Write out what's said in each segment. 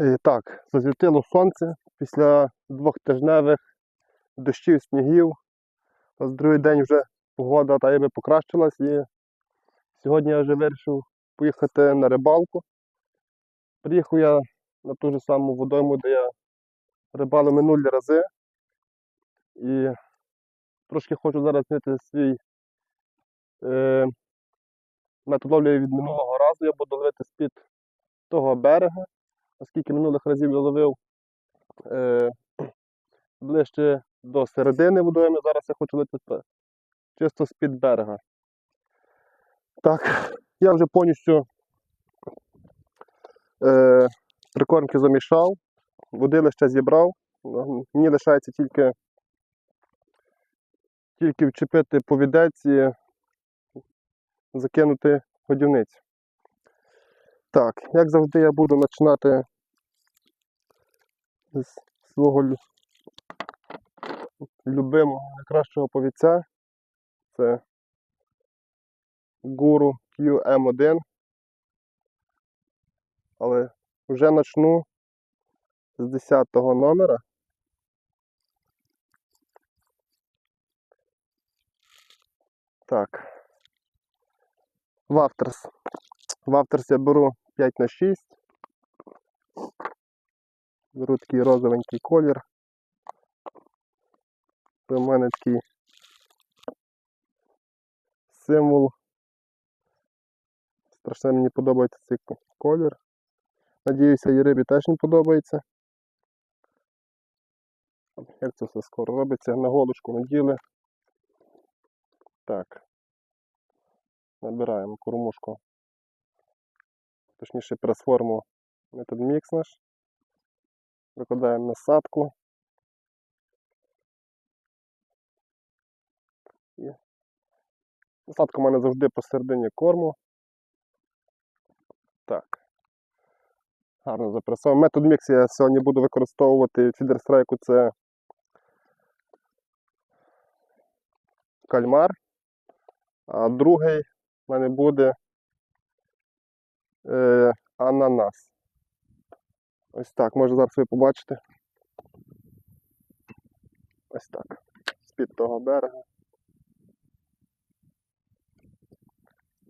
І так, засвітило сонце після двохтижневих дощів, снігів. Ось другий день вже погода та ніби покращилась і сьогодні я вже вирішив поїхати на рибалку. Приїхав я на ту ж саму водойму, де я рибалив минулі рази. І трошки хочу зараз змінити свій е, метод ловлі від минулого разу. Я буду ловити з-під того берега, оскільки минулих разів я ловив е, ближче до середини водойми, зараз я хочу ловити чисто з-під берега. Так, я вже повністю е, прикормки замішав, водилище зібрав. Мені лишається тільки, тільки вчепити повідець і закинути годівницю. Так, як завжди, я буду починати з свого любимого найкращого повідця. Це Guru QM1. Але вже почну з 10 номера. Так. Вафтерс. Вафтерс я беру 5 на 6. Беру такий розовенький колір. Це в мене такий символ. Страшно мені подобається цей колір. Надіюся, і рибі теж не подобається. Як це все скоро робиться? На голочку наділи. Так. Набираємо кормушку. Точніше прес-форму метод мікс наш. Викладаємо насадку. І насадка в мене завжди посередині корму. Так. Гарно запресував. Метод мікс я сьогодні буду використовувати фідерстрайку це кальмар. А другий в мене буде е, ананас. Ось так, може зараз ви побачите. Ось так. З-під того берега.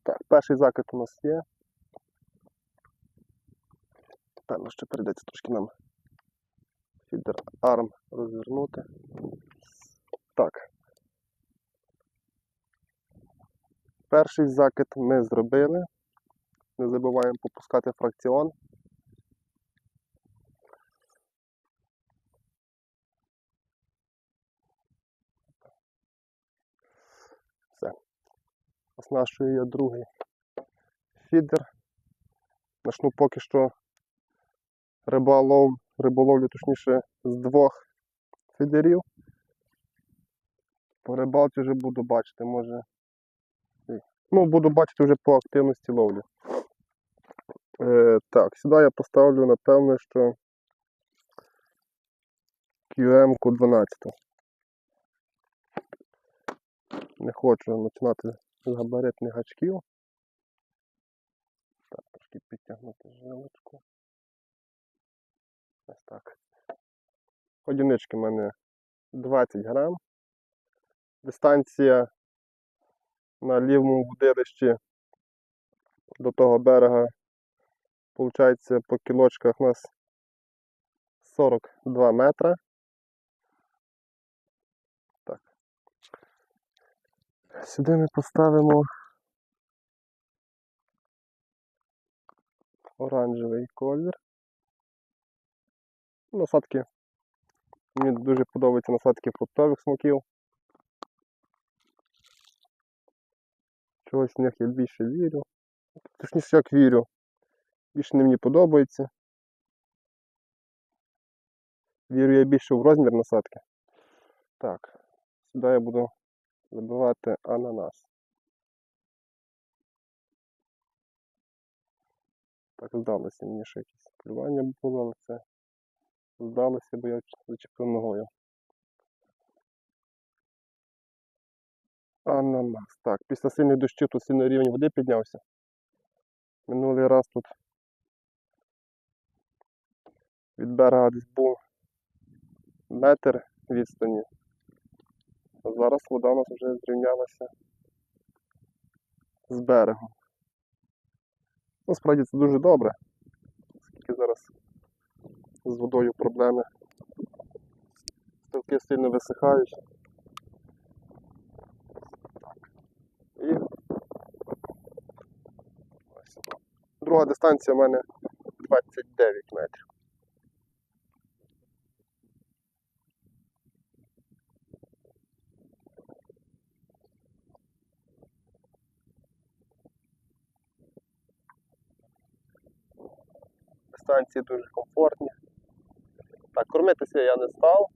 Так, перший закид у нас є. Певно, ще прийдеться трошки нам фідер арм розвернути. Так. Перший закид ми зробили. Не забуваємо попускати фракціон. Все. Оснащую я другий фідер. Начну поки що риболов, риболовлю, точніше, з двох фідерів. По рибалці вже буду бачити, може. Ну, буду бачити вже по активності ловлі. Е, так, сюди я поставлю, напевне, що QM-ку 12. Не хочу починати габаритних гачків. Так, трошки підтягнути жилочку. Ось так. Одинички в мене 20 грам. Дистанція на лівому водилищі до того берега, виходить, по кілочках у нас 42 метра. Так. Сюди ми поставимо оранжевий колір. Насадки. Мені дуже подобаються насадки фруктових смаків. Чогось в них я більше вірю. Точніше, як вірю. Більше не мені подобається. Вірю я більше в розмір насадки. Так, сюди я буду забивати ананас. Так, здалося мені ще якесь плювання було, але це здалося, бо я зачепив ногою. Ананас. Так, після сильних дощів тут сильний рівень води піднявся. Минулий раз тут Від берега десь був метр відстані. А зараз вода у нас вже зрівнялася з берегом. Насправді це дуже добре, оскільки зараз з водою проблеми. Ставки сильно висихають. І. Друга дистанція в мене 29 метрів. Дистанції дуже комфортні. Так, кормитися я не став.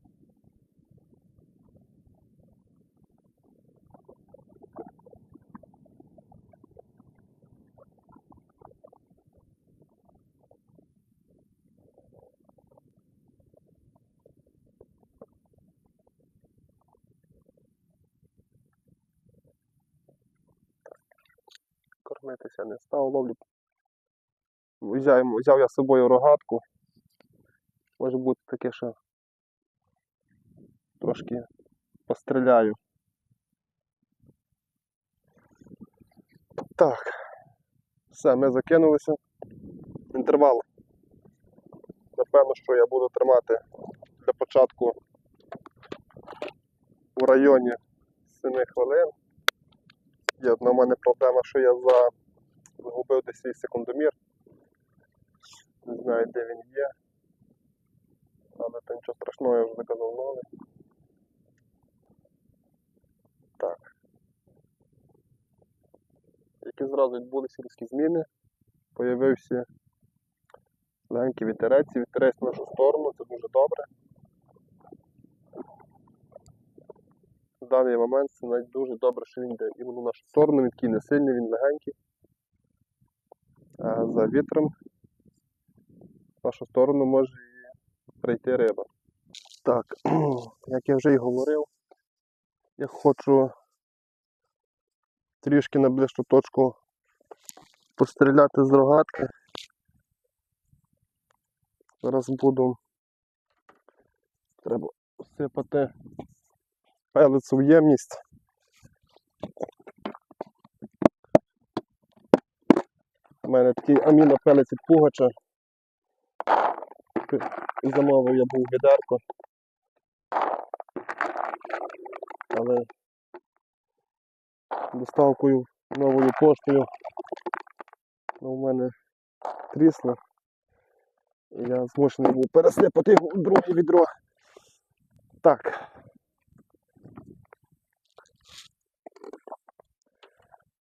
Кормитися не став, ловлю. Взяв, взяв я з собою рогатку. Може бути таке, що трошки постріляю. Так. Все, ми закинулися. Інтервал. Напевно, що я буду тримати для початку у районі 7 хвилин. Є одна в мене проблема, що я за... загубив десь свій секундомір. Не знаю, де він є. Але то нічого страшного, я вже заказав новий. Так. Які зразу відбулися різкі зміни. Появився легенький вітерець, вітерець в нашу сторону, це дуже добре. В даний момент це навіть дуже добре, що він йде іменно в нашу сторону, він такий не сильний, він легенький. А за вітром в нашу сторону може і прийти риба. Так, як я вже й говорив, я хочу трішки на ближчу точку постріляти з рогатки. Зараз буду треба всипати пелицю в ємність. У мене такий амінопелець від пугача. Замовив я був відерко. Але доставкою новою поштою ну, у мене трісло. І я змушений був пересипати друге відро. Так.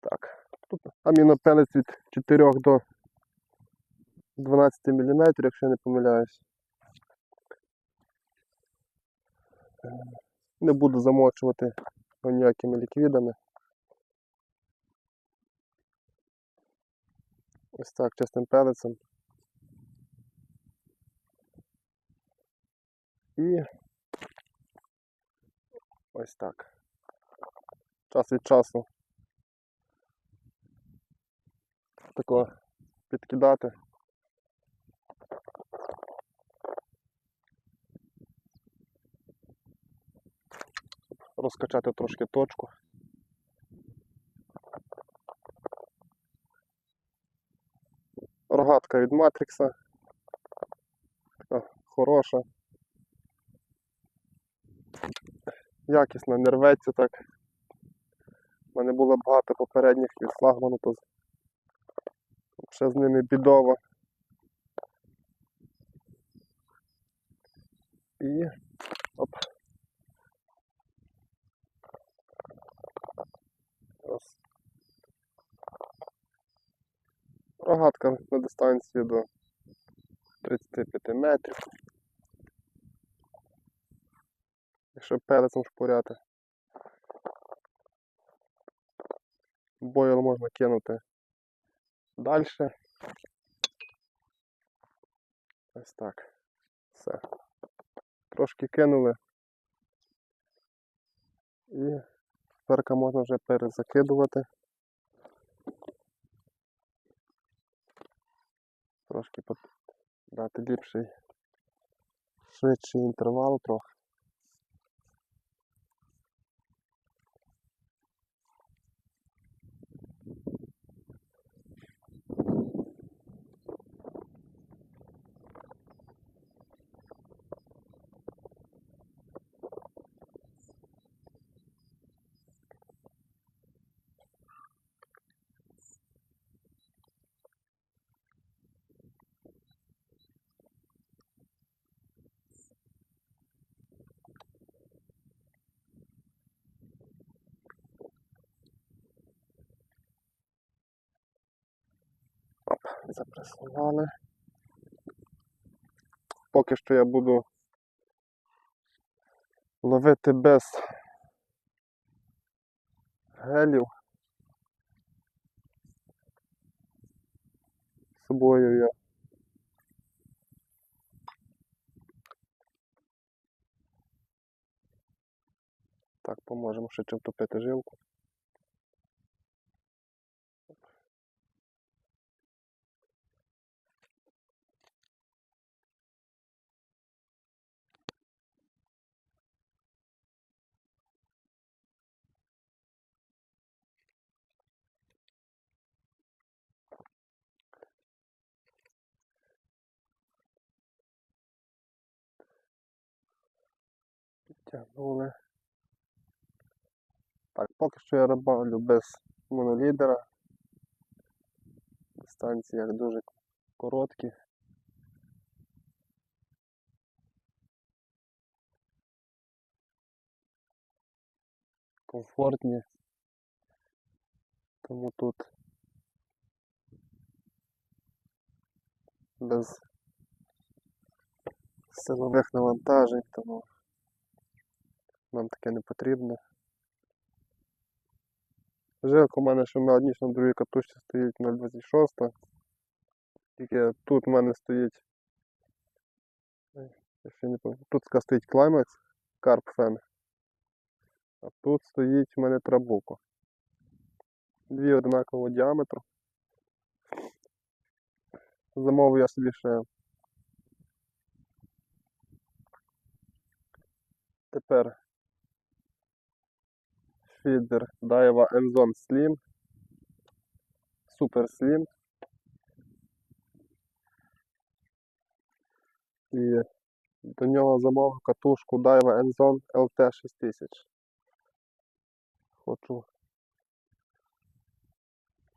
Так. Тут амінопелець від 4 до 12 мм, якщо я не помиляюсь. Не буду замочувати ніякими ліквідами. Ось так, чистим пелецем. І ось так. Час від часу тако підкидати. Розкачати трошки точку. Рогатка від Матрикса. Така хороша. Якісно, не рветься так. У мене було багато попередніх від флагману, то ще з ними бідово. І оп. Раз. Дистанції до 35 метрів. Якщо пелецом шпуряти. Бойл можна кинути далі. Ось так. Все. Трошки кинули. І тепер можна вже перезакидувати. трошки дати ліпший швидший інтервал трохи. Запресували. Поки що я буду ловити без гелів. З собою я так поможемо ще чим топити жилку. Підтягнули. Так, поки що я рибалю без монолідера. Дистанції як дуже короткі. Комфортні. Тому тут без силових навантажень, тому нам таке не потрібно. Жилка у мене ще на одній, на другій катушці стоїть 0,26. Тільки тут в мене стоїть. Не. Тут стоїть Carp Fan. А тут стоїть в мене Trabuco. Дві однакового діаметру. Замовив я собі ще. Тепер фідер Daiwa Enzone Slim. Super Slim. І до нього замовив катушку Daiwa Enzone LT 6000. Хочу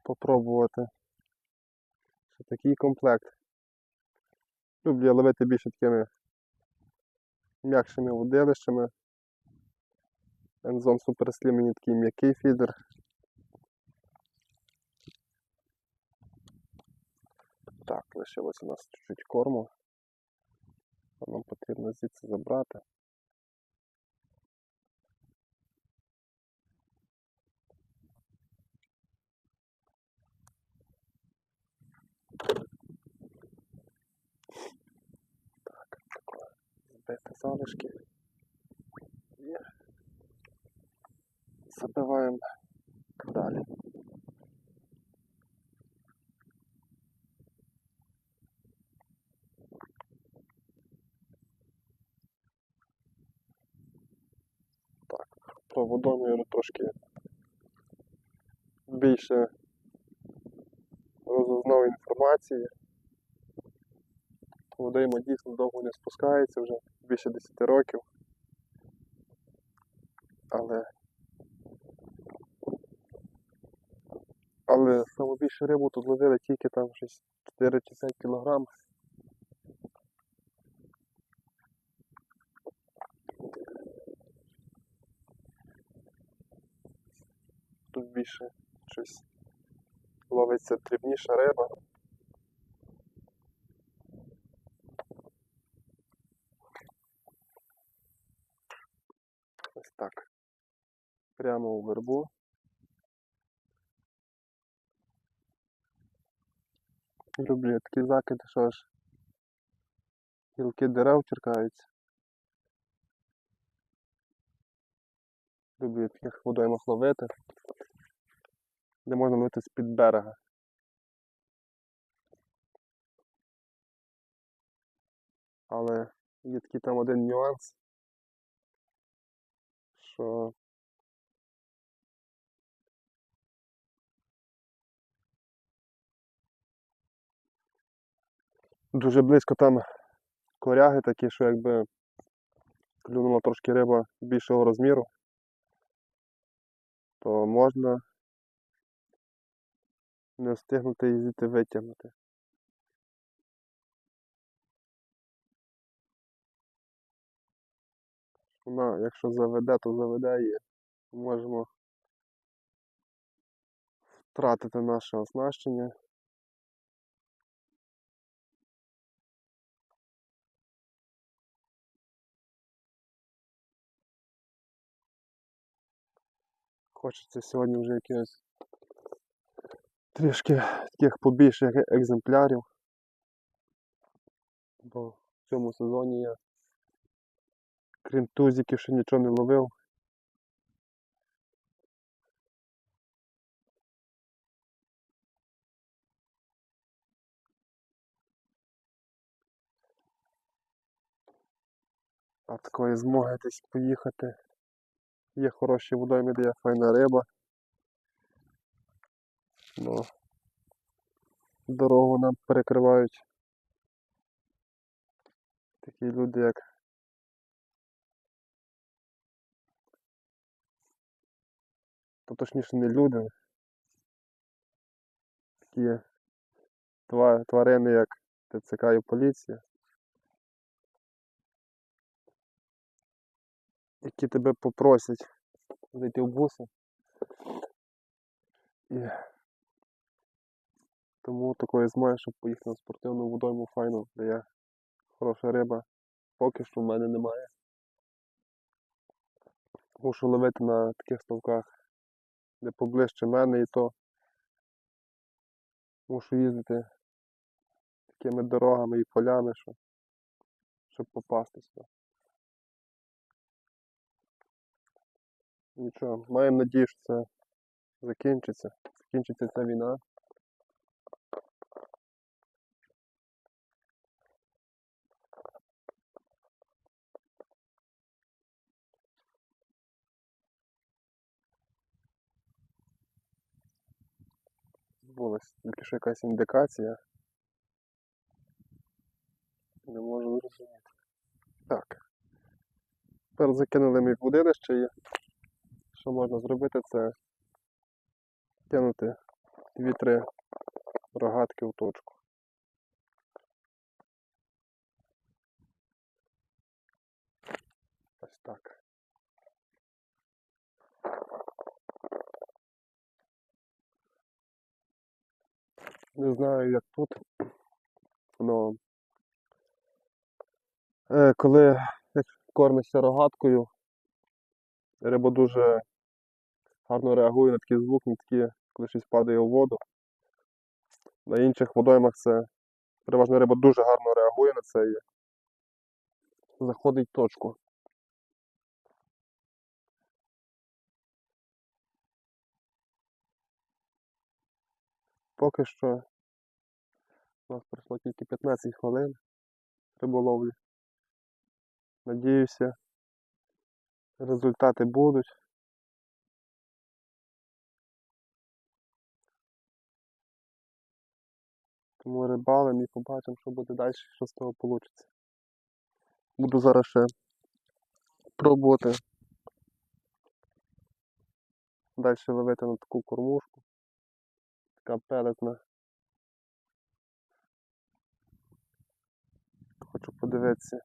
попробувати ще такий комплект. Люблю я ловити більше такими м'якшими водилищами. Super Slim мені такий м'який фідер. Так, лишилось у нас чуть-чуть корму. Нам потрібно звідси забрати. Так, таке збити залишки. І забиваємо далі. Так, про водоміру трошки більше розузнав інформації. Водойма дійсно довго не спускається вже більше 10 років. Але Але саме більше рибу тут ловили тільки там щось 4 чи 5 кілограм. Тут більше щось ловиться дрібніша риба. Ось так. Прямо у вербу. Люблю такі закиди, що аж гілки дерев черкаються. Люблю таких водоймах ловити, де можна ловити з-під берега. Але Є такий там один нюанс, що дуже близько там коряги такі, що якби клюнула трошки риба більшого розміру, то можна не встигнути її звідти витягнути. Вона, якщо заведе, то заведе і можемо втратити наше оснащення. Хочеться сьогодні вже якихось трішки таких побільших екземплярів. Бо в цьому сезоні я крім тузиків ще нічого не ловив. А такої змоги десь поїхати. Є хороші водойми, де є файна риба. Ну, дорогу нам перекривають такі люди, як то точніше не люди. Такі тварини, як ТЦК і поліція. Які тебе попросять зайти в буси. І тому такої змоги, щоб поїхати на спортивну водойму файну, де є хороша риба, поки що в мене немає. Мушу ловити на таких ставках, де поближче мене і то мушу їздити такими дорогами і полями, щоб, щоб попасти сюди. Нічого, маємо надію, що це закінчиться. Закінчиться ця війна. Збулась тільки що якась індикація. Не можу зрозуміти. Так. Тепер закинули ми в будилище і що можна зробити, це кинути дві-три рогатки в точку. Ось так. Не знаю, як тут. Но е, коли кормишся рогаткою, риба дуже гарно реагує на такий звук, на такі, коли щось падає у воду. На інших водоймах це переважно риба дуже гарно реагує на це і заходить в точку. Поки що у нас пройшло тільки 15 хвилин риболовлі. Надіюся, результати будуть. Тому рибалим і побачимо, що буде далі, що з того вийде. Буду зараз ще пробувати далі ловити на таку кормушку. Така пелетна. Хочу подивитися,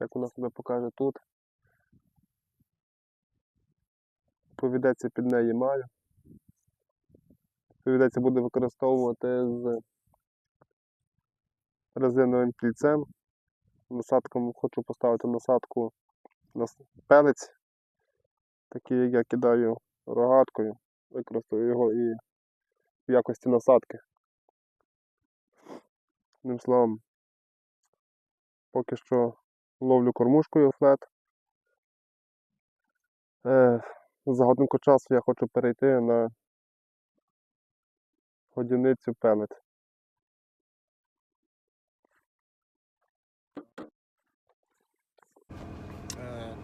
як вона себе покаже тут. Повідеться під неї маю. Повідеться буде використовувати з резиновим кільцем. Насадком хочу поставити насадку на пелець, такий, як я кидаю рогаткою, використаю його і в якості насадки. Одним словом, поки що ловлю кормушкою флет. Е, за годинку часу я хочу перейти на годівницю пелет.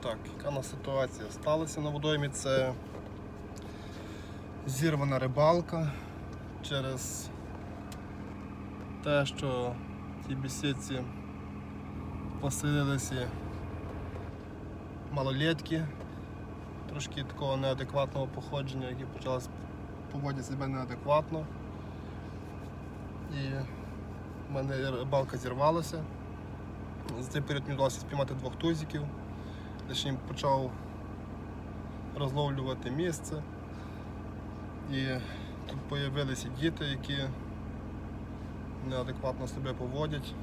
Так, яка у нас ситуація? Сталося на водоймі це зірвана рибалка через те, що в тій бесідці поселилися малолетки, трошки такого неадекватного походження, які почали поводити себе неадекватно. І в мене рибалка зірвалася. За цей період мені вдалося спіймати двох тузиків. Точніше почав розловлювати місце. І тут з'явилися діти, які неадекватно себе поводять,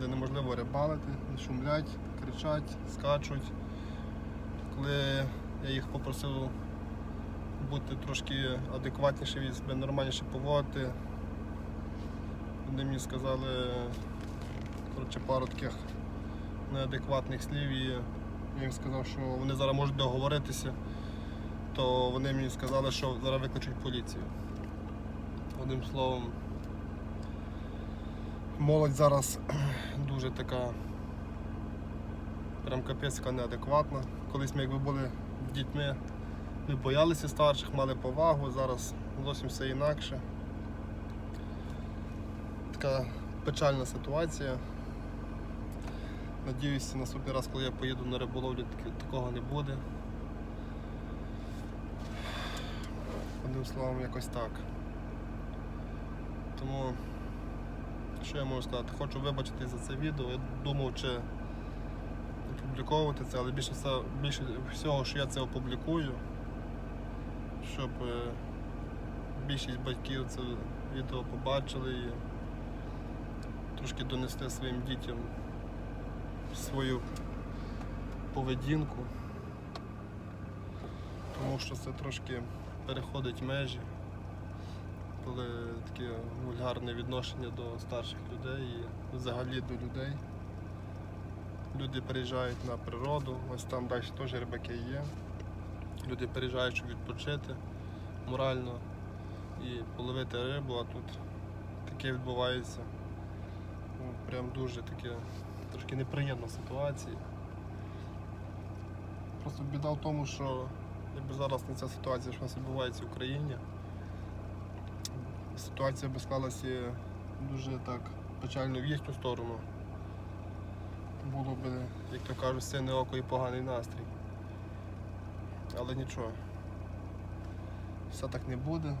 де неможливо рибалити, шумлять, кричать, скачуть. Коли я їх попросив бути трошки адекватніше і себе нормальніше поводити, вони мені сказали коротше, пару таких неадекватних слів і я їм сказав, що вони зараз можуть договоритися, то вони мені сказали, що зараз викличуть поліцію. Одним словом, молодь зараз дуже така прям капецька неадекватна. Колись ми якби були дітьми, ми боялися старших, мали повагу, зараз зовсім все інакше. Така печальна ситуація. Надіюся, наступний раз, коли я поїду на риболовлю, такого не буде. Одним словом, якось так. Тому, що я можу сказати? Хочу вибачити за це відео. Я думав, чи опубліковувати це, але більше, більше всього, що я це опублікую, щоб е, більшість батьків це відео побачили і трошки донести своїм дітям свою поведінку, тому що це трошки переходить межі, коли таке вульгарне відношення до старших людей і взагалі до людей. Люди приїжджають на природу, ось там далі теж рибаки є. Люди приїжджають, щоб відпочити морально і половити рибу, а тут таке відбувається. Ну, прям дуже таке трошки неприємна ситуація. Просто біда в тому, що якби зараз не ця ситуація, що у нас відбувається в Україні, ситуація би склалася дуже так печально в їхню сторону. Було б, як то кажуть, сине око і поганий настрій. Але нічого. Все так не буде.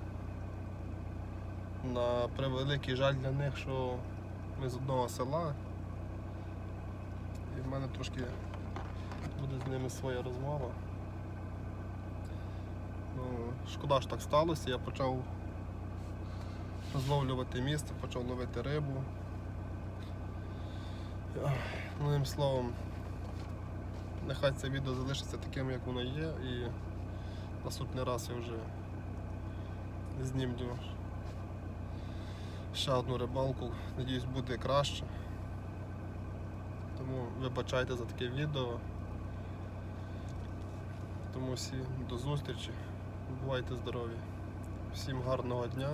На превеликий жаль для них, що ми з одного села. І в мене трошки буде з ними своя розмова. Ну, шкода, що так сталося. Я почав розловлювати місце, почав ловити рибу. Одним словом, нехай це відео залишиться таким, як воно є, і наступний раз я вже знімлю ще одну рибалку. Надіюсь, буде краще. Тому вибачайте за таке відео. Тому всі до зустрічі. Бувайте здорові. Всім гарного дня.